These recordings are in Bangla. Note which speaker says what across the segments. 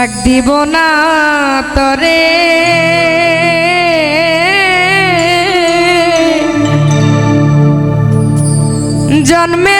Speaker 1: ডাক দিব না তরে। জন্মে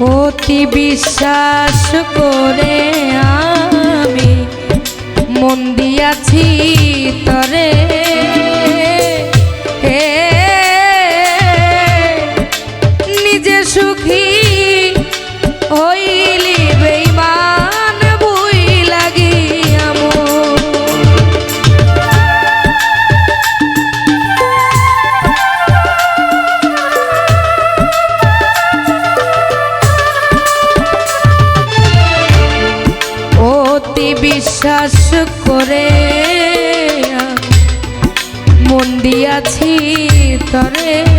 Speaker 1: অতি বিশ্বাস করে আমি মন দিয়াছি তরে। আছি তরে।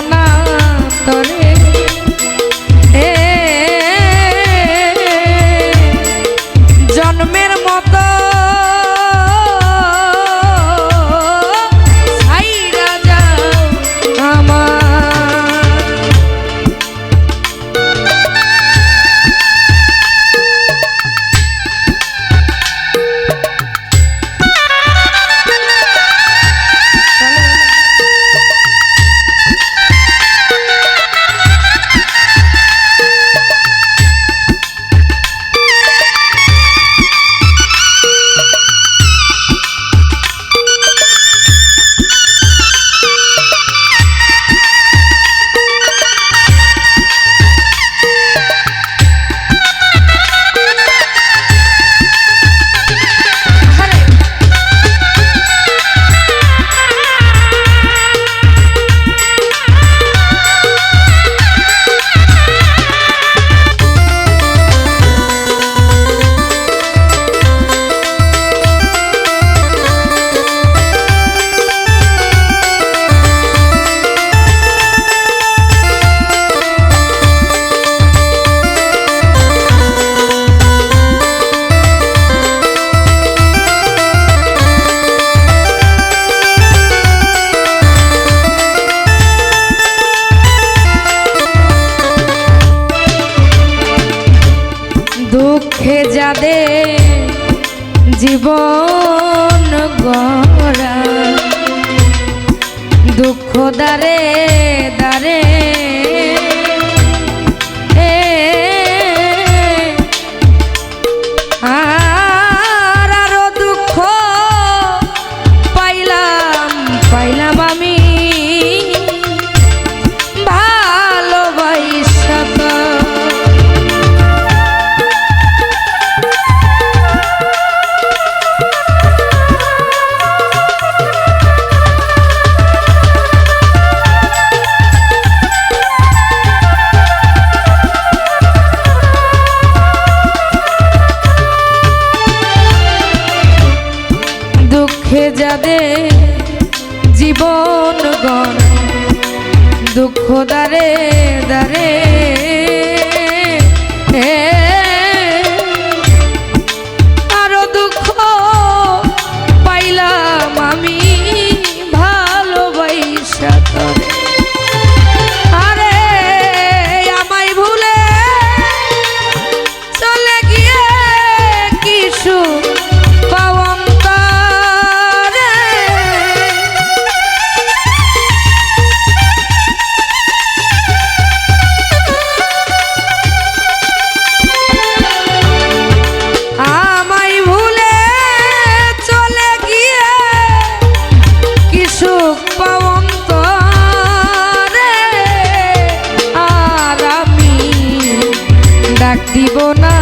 Speaker 1: না তরে। জীবন গড়া। দুঃখ দারে দারে দুঃখে যাবে জীবন গণ দুঃখ দ্বারে দ্বারে। ডাক দিব না